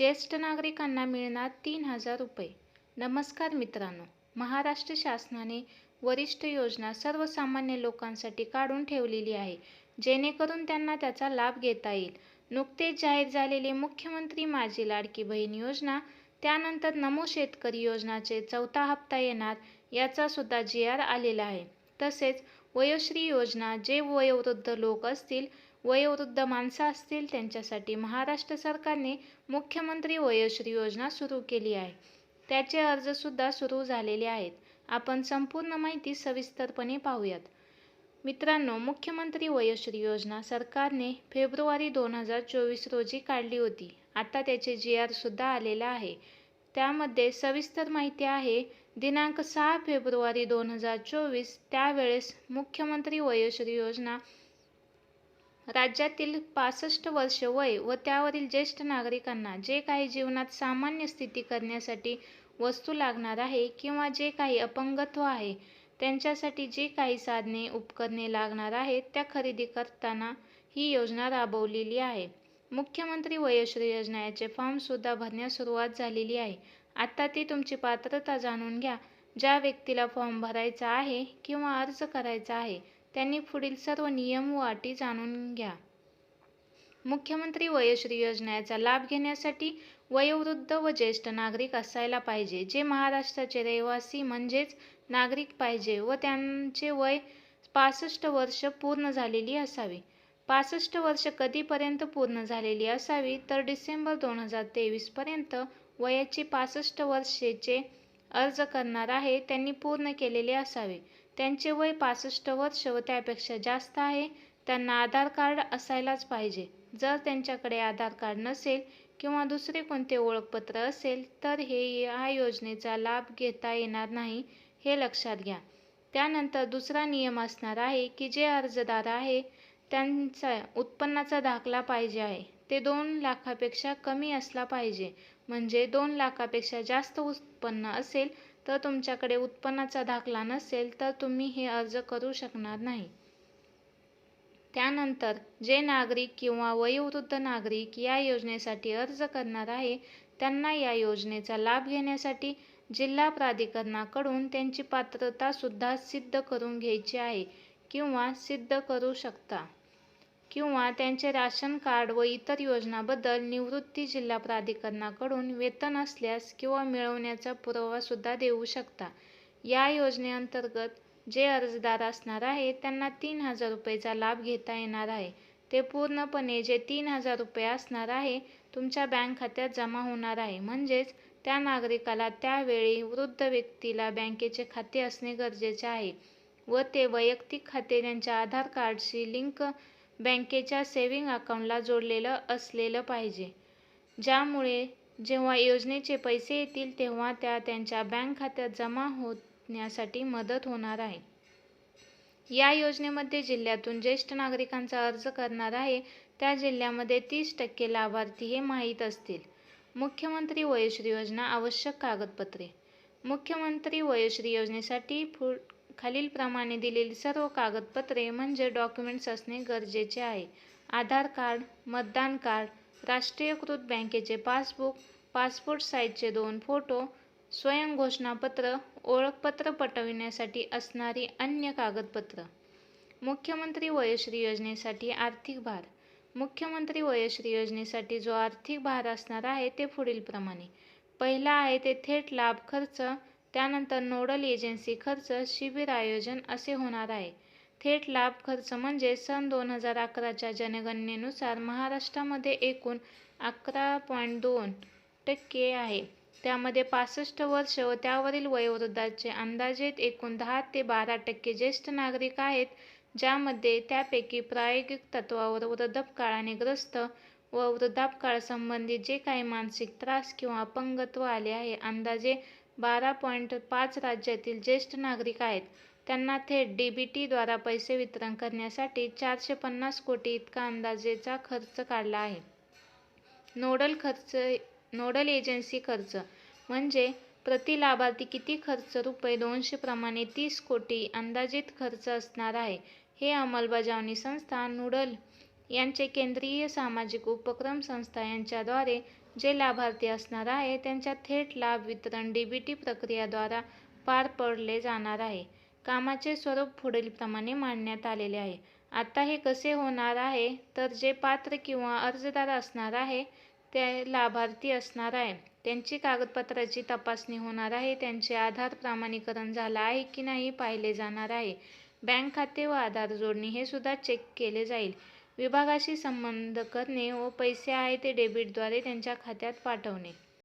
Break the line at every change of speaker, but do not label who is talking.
ज्येष्ठ नागरिकांना मिळणार तीन हजार रुपये. नमस्कार मित्रांनो महाराष्ट्र शासनाने वरिष्ठ योजना सर्वसामान्य लोकांसाठी काढून ठेवलेली आहे जेणेकरून त्यांना त्याचा लाभ घेता येईल. नुकतेच जाहीर झालेले मुख्यमंत्री माझी लाडकी बहीण योजना त्यानंतर नमो शेतकरी योजनाचे चौथा हप्ता येणार याचा सुद्धा जी आर आलेला आहे. तसेच वयोश्री योजना जे वयोवृद्ध लोक असतील वयोवृद्ध माणसं असतील त्यांच्यासाठी महाराष्ट्र सरकारने मुख्यमंत्री वयोश्री योजना सुरू केली आहे. त्याचे अर्जसुद्धा सुरू झालेले आहेत. आपण संपूर्ण माहिती सविस्तरपणे पाहूयात. मित्रांनो मुख्यमंत्री वयोश्री योजना सरकारने फेब्रुवारी दोन हजार चोवीस रोजी काढली होती. आता त्याचे जी आर सुद्धा आलेला आहे. त्यामध्ये सविस्तर माहिती आहे दिनांक सहा फेब्रुवारी दोन हजार चोवीस त्यावेळेस मुख्यमंत्री वयोश्री योजना राज्यातील पासष्ट वर्ष वय व त्यावरील ज्येष्ठ नागरिकांना जे काही जीवनात सामान्य स्थिती करण्यासाठी वस्तू लागणार आहे किंवा जे काही अपंगत्व आहे त्यांच्यासाठी जी काही साधने उपकरणे लागणार आहेत त्या खरेदी करताना ही योजना राबवलेली आहे. मुख्यमंत्री वयोश्री योजना याचे फॉर्मसुद्धा भरण्यास सुरुवात झालेली आहे. आता ती तुमची पात्रता जाणून घ्या. ज्या व्यक्तीला फॉर्म भरायचा आहे किंवा अर्ज करायचा आहे त्यांनी पुढील सर्व नियम व अटी जाणून घ्या. मुख्यमंत्री वयोश्री योजनेचा लाभ घेण्यासाठी वयोवृद्ध व ज्येष्ठ नागरिक असायला पाहिजे जे महाराष्ट्राचे रहिवासी म्हणजेच नागरिक पाहिजे व त्यांचे वय पासष्ट वर्ष पूर्ण झालेली असावी. पासष्ट वर्ष कधीपर्यंत पूर्ण झालेली असावी तर डिसेंबर दोन हजार तेवीसपर्यंत वयाची पासष्ट वर्षेचे अर्ज करणार आहे त्यांनी पूर्ण केलेले असावे. त्यांचे वय पासष्ट वर्ष व त्यापेक्षा जास्त आहे. त्यांना आधार कार्ड असायलाच पाहिजे. जर त्यांच्याकडे आधार कार्ड नसेल किंवा दुसरे कोणते ओळखपत्र असेल तर हे या योजनेचा लाभ घेता येणार नाही हे लक्षात घ्या. त्यानंतर दुसरा नियम असणार आहे की जे अर्जदार आहे त्यांचा उत्पन्नाचा दाखला पाहिजे आहे. ते दोन लाखापेक्षा कमी असला पाहिजे. म्हणजे दोन लाखापेक्षा जास्त उत्पन्न असेल तर तुमच्याकडे उत्पन्नाचा दाखला नसेल तर तुम्ही हे अर्ज करू शकणार नाही. त्यानंतर जे नागरिक किंवा वयोवृद्ध नागरिक या योजनेसाठी अर्ज करणार आहे त्यांना या योजनेचा लाभ घेण्यासाठी जिल्हा प्राधिकरणाकडून त्यांची पात्रता सुद्धा सिद्ध करून घ्यायची आहे किंवा सिद्ध करू शकता. किंवा त्यांचे राशन कार्ड व इतर योजनाबद्दल निवृत्ती जिल्हा प्राधिकरणाकडून वेतन असल्यास किंवा मिळवण्याचा पुरावासुद्धा देऊ शकता. या योजनेअंतर्गत जे अर्जदार असणार आहे त्यांना तीन हजार रुपयेचा लाभ घेता येणार आहे. ते पूर्णपणे जे तीन हजार रुपये असणार आहे तुमच्या बँक खात्यात जमा होणार आहे. म्हणजेच त्या नागरिकाला त्यावेळी वृद्ध व्यक्तीला बँकेचे खाते असणे गरजेचे आहे व ते वैयक्तिक खाते त्यांच्या आधार कार्डशी लिंक बँकेच्या सेविंग अकाउंटला जोडलेलं असलेलं पाहिजे. ज्यामुळे जेव्हा योजनेचे पैसे येतील तेव्हा त्या त्यांच्या बँक खात्यात जमा होण्यासाठी मदत होणार आहे. या योजनेमध्ये जिल्ह्यातून ज्येष्ठ नागरिकांचा अर्ज करणार आहे. त्या जिल्ह्यामध्ये तीस टक्के लाभार्थी हे माहीत असतील. मुख्यमंत्री वयोश्री योजना आवश्यक कागदपत्रे. मुख्यमंत्री वयोश्री योजनेसाठी फुड खालीलप्रमाणे दिलेली सर्व कागदपत्रे म्हणजे डॉक्युमेंट्स असणे गरजेचे आहे. आधार कार्ड मतदान कार्ड राष्ट्रीयकृत बँकेचे पासबुक पासपोर्ट साईजचे दोन फोटो स्वयं घोषणापत्र ओळखपत्र पटविण्यासाठी असणारी अन्य कागदपत्र. मुख्यमंत्री वयश्री योजनेसाठी आर्थिक भार. मुख्यमंत्री वयश्री योजनेसाठी जो आर्थिक भार असणार आहे ते पुढीलप्रमाणे. पहिला आहे ते थेट लाभ खर्च त्यानंतर नोडल एजन्सी खर्च शिबिर आयोजन असे होणार आहे. थेट लाभ खर्च म्हणजे सन दोन हजार अकराच्या जनगणनेनुसार महाराष्ट्रामध्ये एकूण अकरा पॉईंट दोन टक्के आहे. त्यामध्ये पासष्ट वर्ष व त्यावरील वयोवृद्धाचे अंदाजे एकूण दहा ते बारा टक्के ज्येष्ठ नागरिक आहेत ज्यामध्ये त्यापैकी प्रायोगिक तत्वावर वृद्धापकाळाने ग्रस्त व वृद्धापकाळासंबंधी जे काही मानसिक त्रास किंवा अपंगत्व आले आहे अंदाजे बारा पॉईंट पाच राज्यातील ज्येष्ठ नागरिक आहेत. त्यांना थेट डी बी टीद्वारा पैसे वितरण करण्यासाठी चारशे पन्नास कोटी इतका अंदाजेचा खर्च काढला आहे. नोडल खर्च नोडल एजन्सी खर्च म्हणजे प्रति लाभार्थी किती खर्च? रुपये दोनशे प्रमाणे तीस कोटी अंदाजित खर्च असणार आहे. हे अंमलबजावणी संस्था नूडल यांचे केंद्रीय सामाजिक उपक्रम संस्था यांच्याद्वारे जे लाभार्थी असणार आहे त्यांच्या थेट लाभ वितरण डीबीटी प्रक्रियाद्वारा पार पडले जाणार आहे. कामाचे स्वरूप पुढीलप्रमाणे मांडण्यात आलेले आहे. आता हे कसे होणार आहे? तर जे पात्र किंवा अर्जदार असणार आहे, ते लाभार्थी असणार आहे, त्यांची कागदपत्राची तपासणी होणार आहे, त्यांचे आधार प्रमाणीकरण झालं आहे की नाही पाहिले जाणार आहे, बँक खाते व आधार जोडणी हे सुद्धा चेक केले जाईल, विभागाशी संबंध करणे व पैसे आहे ते डेबिटद्वारे त्यांच्या खात्यात पाठवणे.